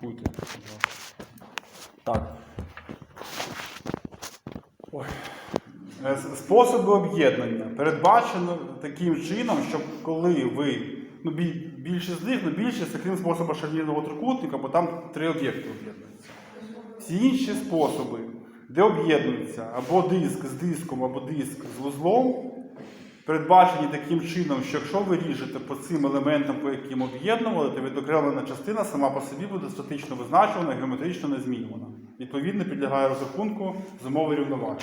Слідкуйте. Так. Ой. Е, Способи об'єднання передбачено таким чином, щоб коли ви, ну бі- більшість з них, ну більшість таким способом шарнірного трикутника, бо там три об'єкти об'єднуються. Всі інші способи, де об'єднуються або диск з диском, або диск з вузлом, передбачені таким чином, що якщо ви ріжете по цим елементам, по яким об'єднували, то відокремлена частина сама по собі буде статично визначена, геометрично не змінювана. Відповідно, підлягає розрахунку з умови рівноваги.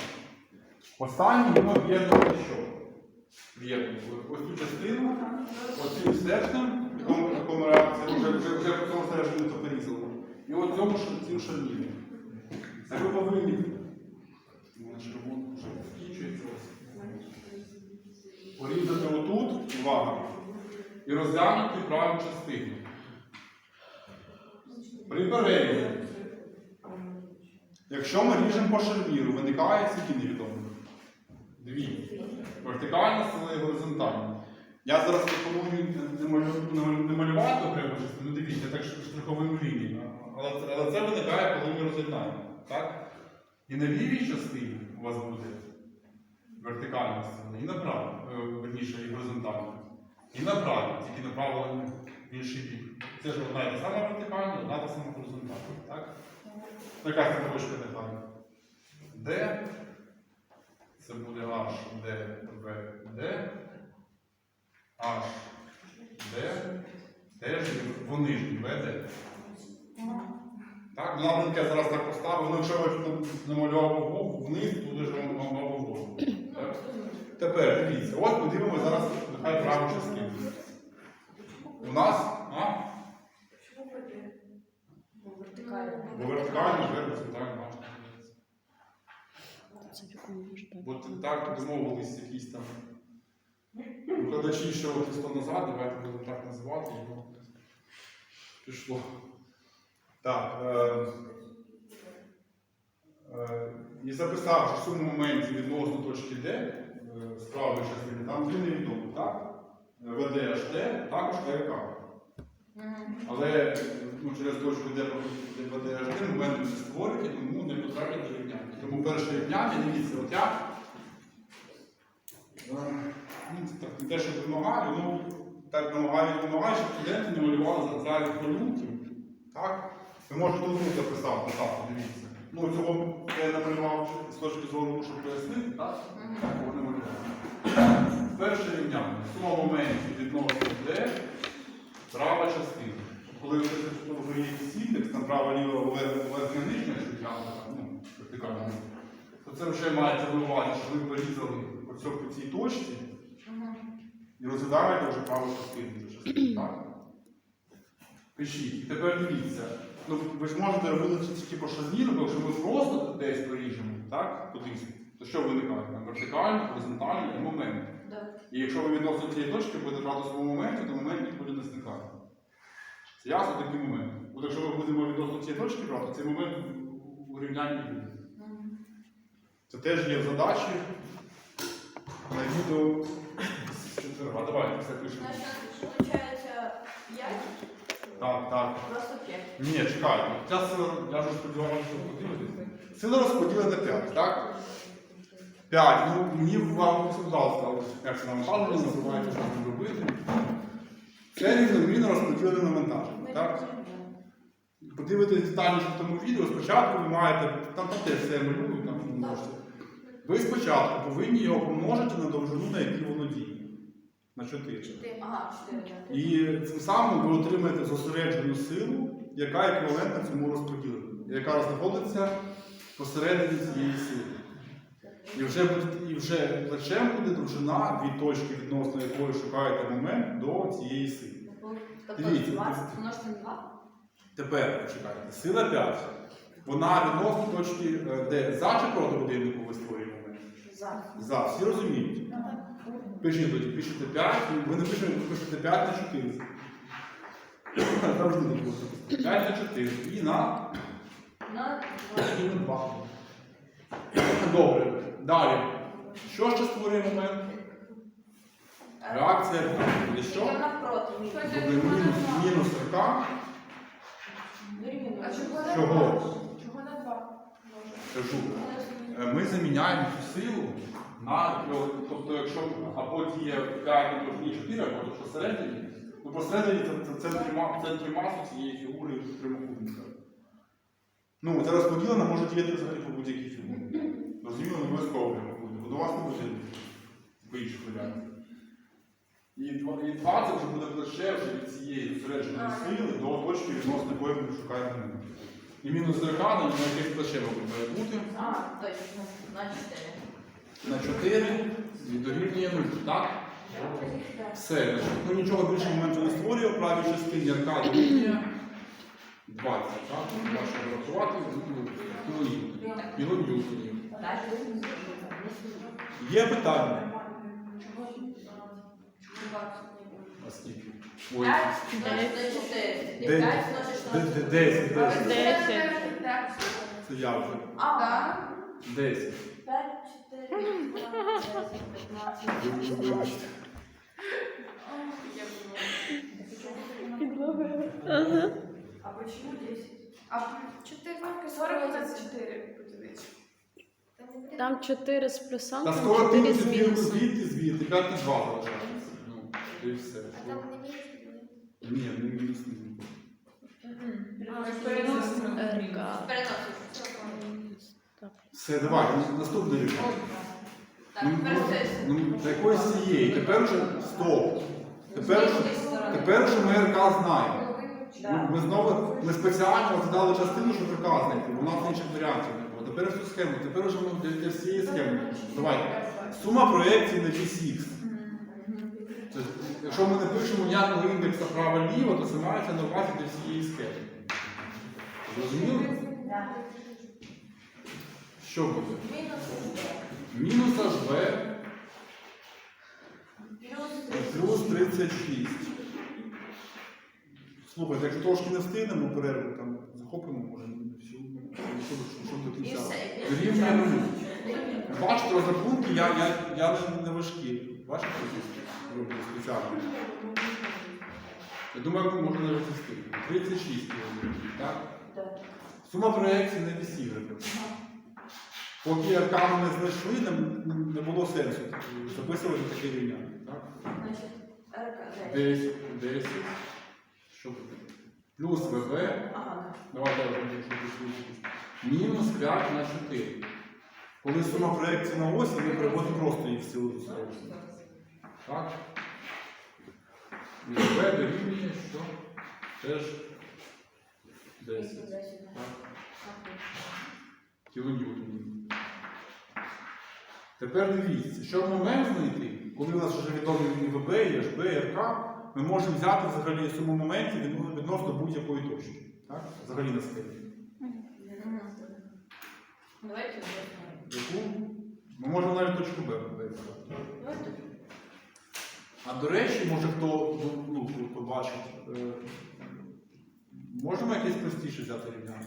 Останнє ми об'єднували що? Об'єднували ось цю частину, оцим стержнем, якому, реакція вже, вже, вже по цьому стержню то порізали. І от цьому цим шарніром. Це ви повинні. Вона ж робота вже закінчується ось. Порізати отут, увага, і розглянути праву частину. При перерізі. Якщо ми ріжемо по шарніру, виникає скільки невідомих? Дві. Вертикальна сила і горизонтальна. Я зараз пропоную не малю- не малю- не малювати окрему частину, дивіться, так що штриховими лініями. Але, але це виникає, коли ми. Так? І на лівій частині у вас буде вертикальна сила, і на правій, верніше, і горизонтальна. І на тільки направлена в інший бік. Це ж одна і та сама вертикальна, одна та сама горизонтальна. Так? Це точка нехай? Д. Це буде H, D, V, D. H, D. Теж вони ж VD. Так, наприклад, я зараз так поставив, ну якщо ви намалював вниз, то лише мав вгору. Так? Тепер дивіться, от ми дивимося зараз нехай праву частину. У нас, а? Бо вертикально, вже горизонтально. В може? Бо так домовились якісь там викладачі, що 100 назад, давайте будемо так називати його. Пішло. Так. Е, е, і записав, що суму моментів відносно точки D е, з правої частини, там дві невідомі, так? ВД HT, також ТРК. Але ну, через точку D ВД HT момент не створює, тому не потрапить до рівняння. Тому перше рівняння, дивіться, от я Е, ну, так, не те, що вимагаю, ну так намагаю, вимагаю, щоб студенти не малювали за зайвих малюнків. Так? Ви можете тут записати, писати, дивіться. Ну, цього я намалював з точки зору, щоб пояснити, так? Так, вони малювали. Перше рівняння. Сума моментів відносно D, права частина. Коли ви пишете якийсь там права ліва верхня нижня, що тягне, ну, вертикально, то це вже мається на увазі, що ви порізали по цій точці і розглядаєте вже праву частину. вже? Пишіть. І тепер дивіться. Ну, ви ж можете робити це тільки по бо якщо ми просто десь поріжемо, так, кудись, то що виникає? Там вертикально, горизонтально і момент. І якщо ви відносно цієї точки будете брати свого моменту, то момент нікуди не зникає. Це ясно такий момент. От якщо ми будемо відносно цієї точки брати, цей момент у рівнянні буде. Це теж є в задачі на відео четверга. Давайте все пишемо. Получается 5, Так, так. просто 5. Ні, чекай. Ця сила, я ж сподіваюся, що поділитися. Сила розподілена на 5, так? 5. Ну, мені вам сказав, як це навантаження називається, що там робити. Це рівномірно розподілене навантаження, так? Подивитись детальніше в тому відео, спочатку ви маєте, там теж все малюють, там можете. Ви спочатку повинні його помножити на довжину, на якій воно діє. На 4. Ага, 4. І цим самим ви отримаєте зосереджену силу, яка еквівалентна цьому розподіленню, яка знаходиться посередині цієї сили. І вже, буде- і вже плечем буде довжина від точки, відносно якої шукаєте момент до цієї сили. Тобто Дивіться. 20 множити на 2? Тепер почекайте. Сила 5. Вона відносно точки, е, де за чи проти годиннику ви створюєте момент? За. За. Всі розуміють? Пишіть тоді, пишете 5, ви не пишете, пишете 5 на 4. Завжди не буде. 5 на 4. І на, На і на 2. Добре. Далі. Що ще створює момент? Реакція буде що? Навпроти. Добре, мінус, мінус РК Дорівнює Чого? Чого на два? Кажу. Е, Ми заміняємо цю силу на, ну, тобто, якщо або діє 5 на довжині 4, або то посередині, ну посередині це, в центрі маси цієї фігури прямокутника. Ну, це розподілено може діяти взагалі по будь-якій фігурі. Розуміло, не обов'язково прямокутник. До вас не буде інших варіантах. І 2, це вже буде лише вже від цієї зосередженої сили до точки, відносно якої ми шукаємо. І мінус декана, на яких плече має бути. А, точно, на 4. На 4 і дорівнює 0, так? Все, ну нічого більше моменту не створює, правій частині арка дорівнює 20, так? Бачимо врахувати кілонів. Кілоньютонів. Є питання? А скільки? Ой, 5 множить на 4. І Де- 5 множиш на де- де- 4. 10, 10. Десять. Це я вже. А, Так. 10. 5, 4, 12, 10, 15. Вибачте. А почему 10? А четверка 40 это 4 подивіться. Там 4 з плюсом, Та там скоро 4 ти з звідти, мінусом. звідти, звідти, 5 2 залишається. Ну, і все. Ні, не мінус не буде. РК. Переносиш. Все, давай, наступний рівень. Так, Ну, тепер це. Ну, до якоїсь цієї. Тепер вже стоп. Тепер тепер вже ми РК знаємо. Ми, ми знову ми спеціально задали частину, щоб РК знайти, бо у нас інших варіантів не було. Тепер всю схему, тепер вже ми для, для всієї схеми. Давайте. Сума проєкцій на VCX. Це, якщо ми не пишемо ніякого індекса право-ліво, то це мається на увазі для всієї схеми. Зрозуміли? Що буде? Мінус HB плюс 36. Слухайте, якщо трошки не встигнемо перерву, там захопимо, може, всю, щоб, щоб до кінця. Рівня нулю. Бачите, розрахунки я, я, я не, не важкі. Бачите, які роблю спеціально. Я думаю, ви можна навіть встигнути. 36 кілометрів, так? Сума проєкції на вісі. Поки аркану не знайшли, не, було сенсу записувати таке рівняння. Значить, РК 10. 10, 10. Що? Плюс ВВ. Ага, Давайте я. Мінус 5 на 4. Коли сума проєкції на осі, ми переводимо просто їх в силу зустрічі. Так? І ВВ дорівнює, що? Теж 10. Так? Кілоньютонів. Тепер дивіться, щоб момент знайти, коли у нас вже відомі ВБ, і РК, ми можемо взяти взагалі суму моментів відно- відносно будь-якої точки. Так? Взагалі на схемі. Давайте. Яку? Ми можемо навіть точку Б взяти. А до речі, може хто ну, ну, побачить, е, можемо якесь простіше взяти рівняння?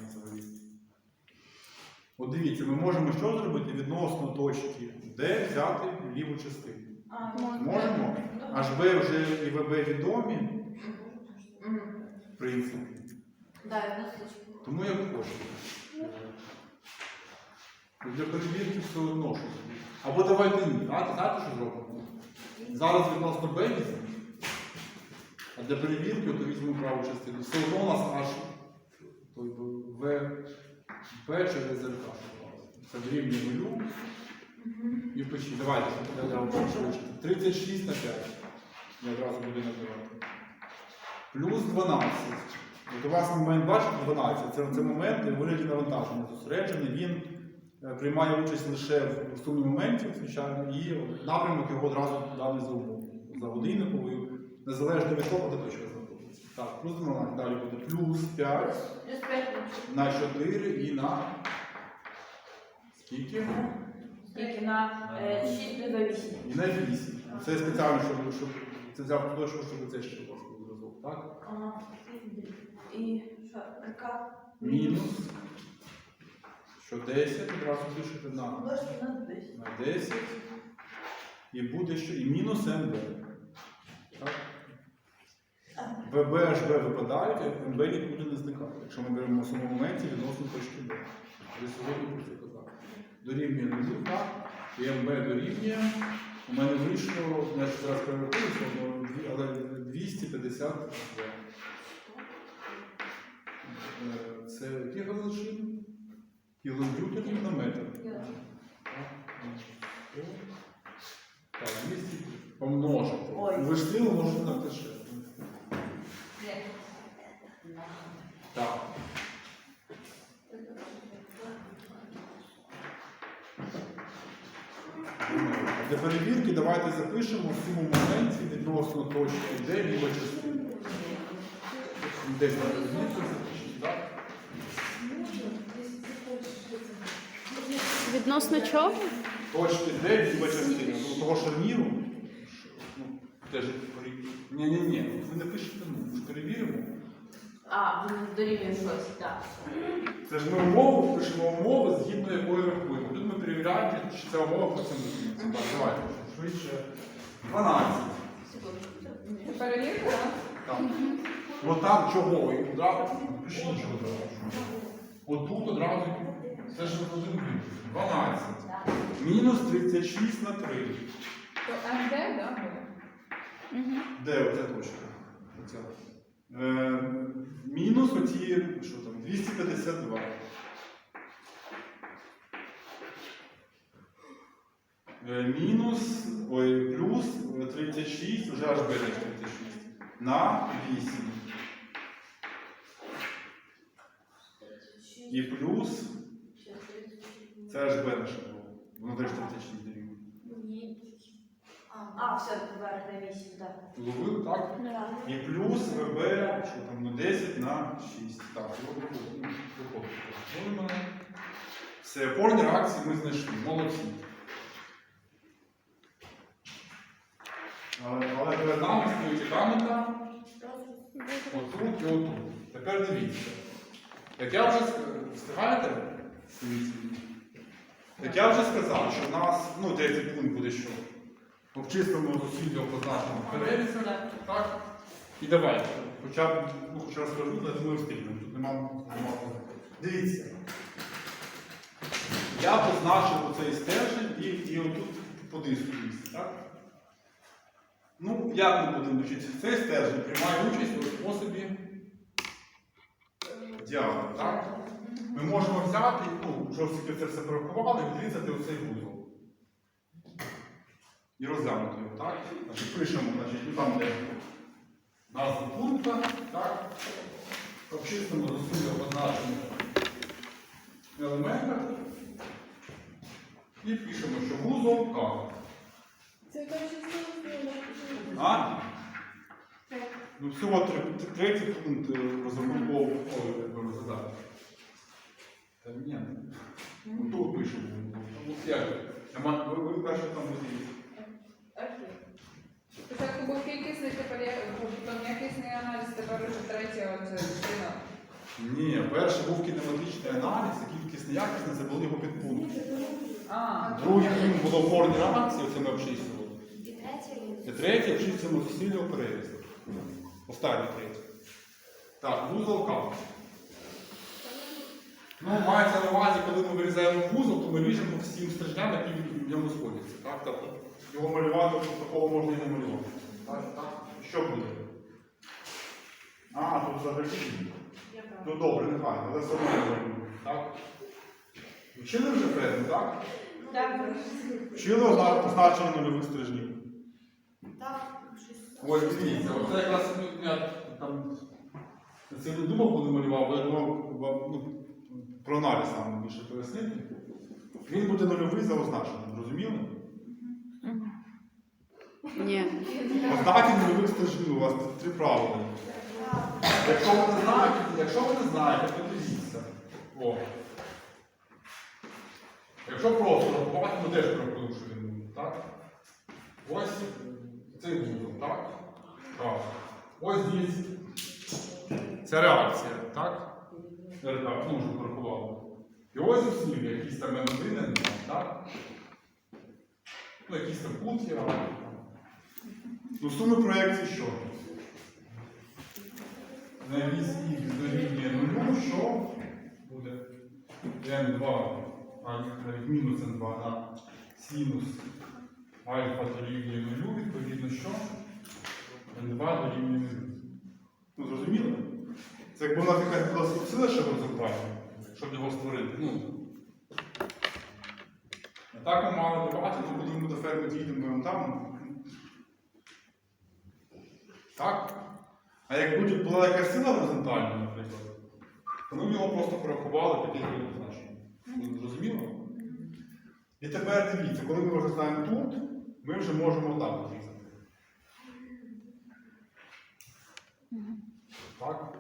От дивіться, ми можемо що зробити відносно точки, де взяти ліву частину. А, Можемо? HB вже і ВБ відомі, в принципі. Да. Тому як хочете. Для перевірки все одно щось. Або давайте ні. Знаєте, знаєте, що зробимо? Зараз відносно Б візьмемо, а для перевірки то візьмемо праву частину. Все одно у нас аж той В, Через РК. Це дорівнює нулю. І впишіть. Давайте, я я вам швидше. 36 на 5. Я одразу буду називати. Плюс 12. От у вас момент бачите 12. Це, це момент вигляді навантаження зосереджений. Він е, приймає участь лише в сумі моментів, звичайно, і напрямок його одразу даний за умовою. За годинниковою, незалежно від того, де точка знаходиться. Так, плюс 12. Далі буде плюс 5 Плюс 5 на 4 і на скільки? Скільки на 6 плюс 8. І на 8. Це спеціально, щоб, щоб це взяв точку, щоб це ще був зразок. Так? Ага. І що, РК? Мінус. Що 10, одразу пишете на, на 10. на 10. І буде що? І мінус МВ. Так? ВБ, HB випадають, а МБ нікуди не зникає. Якщо ми беремо в самому моменті відносно точки Б. Я сьогодні про це казав. Дорівнює нулю. І МБ дорівнює. У мене вийшло, я ще зараз перерахуюся, але 250 В. Е, Це які величини? Кілоньютонів на метр. Так, 200 помножити. Ой. Ви ж силу можете на те ще. Так. Для перевірки давайте запишемо суму моментів відносно точки Д ліва частина. Десь на розмітку запишіть, так? Відносно чого? Точки Д ліва частина. Ну, того що міру. що, Ну, теж ні, ні, ні, ви не пишете, ну, ж перевіримо. А, він дорівнює щось, так. Це ж ми умову пишемо умови, згідно якої рахуємо. Тут ми перевіряємо, чи ця умова потім виконується. Так, давайте швидше. 12. Секунду. Перевірка, так? Ну там чого? І куди? Пишіть чого одразу. Отут одразу. Це ж один більше. 12. Мінус 36 на 3. То МД, так? Де оця точка? Оця. Е, мінус оці, що там, 252. Е, мінус, ой, плюс е, 36, вже аж береш 36. На 8. І плюс, це аж береш було. Воно теж 36 дорівнює. А, все, тепер на 8, так. Ловив, так? І плюс ВБ, що там, ну 10 на 6. Так. Ну, виходить. Ну, мене. Все, опорні реакції ми знайшли. Молодці. Але, але перед нами стоїть екзаменка отут і отут. Тепер дивіться. Як я вже встигаєте? Як я вже сказав, що в нас, ну, третій пункт буде що? Обчислимо зусилля позначимо перевісом. Так? І давайте. Хоча б, ну, хоча раз скажу, але думаю, встигнемо. Тут нема, нема. Дивіться. Я позначив оцей стержень і, і отут по диску місце, так? Ну, як ми будемо вчитися? Цей стержень приймає участь у способі діаграму, так? Ми можемо взяти, ну, жорстко це все порахували, відрізати оцей вузол. І розглянути його, так? Значить, пишемо, значить, ну, там де назву пункту, так? Обчислимо зусилля позначених елементах. І пишемо, що вузол К. Це А? Ну, всього три- третій пункт е, розрахункового входу розглядати. Та ні. Ну, тут пишемо. Ну, як? Нема- Ви, ви перше там будете. Спочатку був кількісний, тепер я потім якісний аналіз, тепер вже третя частина. Ні, перший був кінематичний аналіз, а кількісний якісний це були його підпункти. А, Другий було опорні реакції, це ми обчислювали. І третє І третє обчислюємо зусилля перевізу. Останній третій. Так, вузол К. Ну, мається на увазі, коли ми вирізаємо вузол, то ми ріжемо всім стержням, які в ньому сходяться. Так, так. Його малювати такого можна і не малювати. Так, так. Що буде? А, тут взагалі. Ну добре, нехай, але все одно я. Так? Вчили вже предмет, так? Так, Вчили озна- позначення нульових стержнів. так. Ось дивіться, оце якраз я там це не думав, коли малював, бо я думав вам, ну, про аналіз саме більше пояснити. Він буде нульовий за означенням, розуміли? Ні. Ознаки нульових стержнів, у вас тут три правила. Якщо ви не знаєте, якщо ви не знаєте, то дивіться. О. Якщо просто рахувати, ми теж порахуємо, що він буде, так? Ось цей вузол, так? Так. Ось здесь ця реакція, так? РК, ну вже порахували. І ось зусилля, якісь там N1, N2, так? Ну, якісь там є. Ну, суми проєкції що? на вісь х дорівнює нулю, що буде n2, а навіть мінус n2 на синус альфа дорівнює нулю, відповідно, що n2 дорівнює нулю. Ну, зрозуміло? Це якби нас якась була сила ще горизонтальна, щоб його створити. Ну, а так ми мали побачити, коли ми до ферми дійдемо, там. Так? А як будь була якась сила горизонтальна, наприклад, то ми його просто порахували під ігровим значенням. Зрозуміло? І тепер дивіться, коли ми вже знаємо тут, ми вже можемо так отрізати. Так?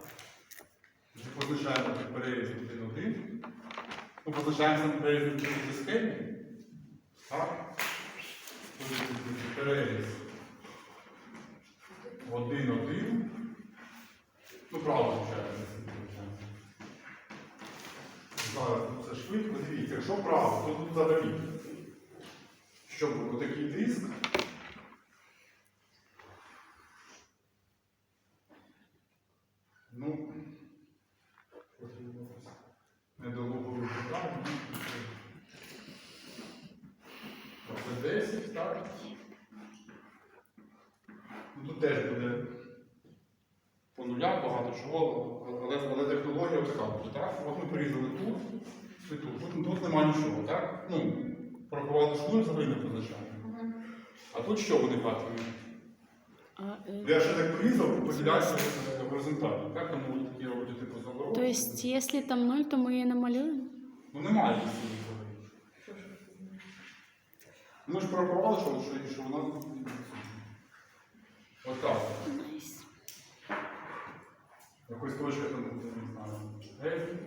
Значить, Позначаємо переріз 1-1. Ну, позначаємо сам переріз в цій схемі. Так? Тут Переріз 1-1. Ну, правда, звичайно. Зараз це швидко. Дивіться, якщо право, то тут взагалі. Що отакий такий диск. Ну, недолуговий питання. Оце 10, так? Ну, тут теж буде по нулях багато чого, але, технологія така буде, так? От ми порізали тут і тут. Тут, тут немає нічого, так? Ну, порахували шнур, взагалі не позначаємо. А тут що вони бачили? Э, Я ще так порізав, поділяюся горизонтально, так? Тому такі роботи типу заворот. то есть, если там ноль, то мы ее намалюем? Ну немає її взагалі. Ми ж порахували, що, що, що вона. Отак. Nice. Якось точка там буде, не знаю. L.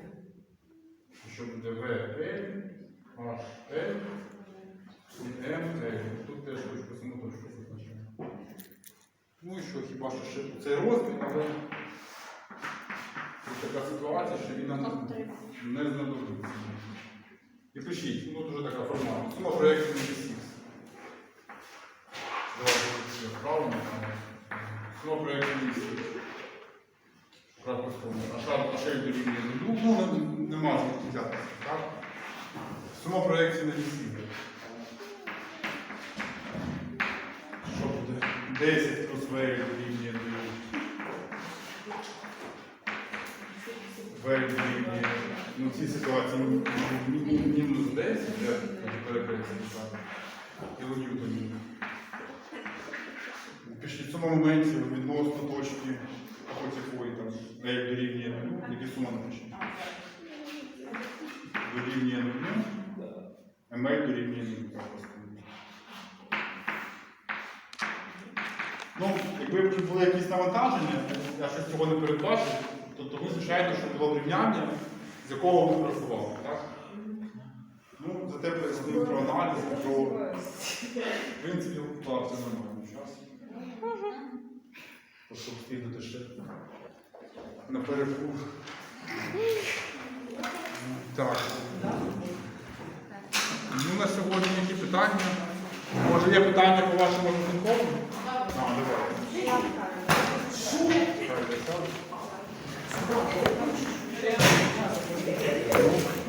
Що буде V, L, H, L, і M, L. Тут теж точку саму точку позначаємо. Ну і що, хіба що ще цей розмір, але тут така ситуація, що він нам не знадобиться. І пишіть, ну дуже така формальна. Сума проєктів не висів. Давайте правильно. Сума проєктів не. А ще й дорівнює нулю, ну не- нема звідки взяти. Так? Сума проєкції на вісім. Що буде? 10 плюс В дорівнює нулю. В дорівнює. Ну, в цій ситуації мі- мі- мінус 10, я перекрити так. Кілоньютонів. Пишіть в цьому моменті відносно точки якої там L дорівнює нулю, які сума напишіть. Дорівнює нулю, ML дорівнює нулю. Ну, якби тут були якісь навантаження, я щось цього не передбачив, то, то ви, звичайно, що було рівняння, з якого ми працювали, так? Ну, зате пояснив про аналіз, про в принципі, так, це нормально час. Просто встигнути ще на перекур. Так. Ну, на сьогодні які питання? Може є питання по вашому розрахункову? А, сяду.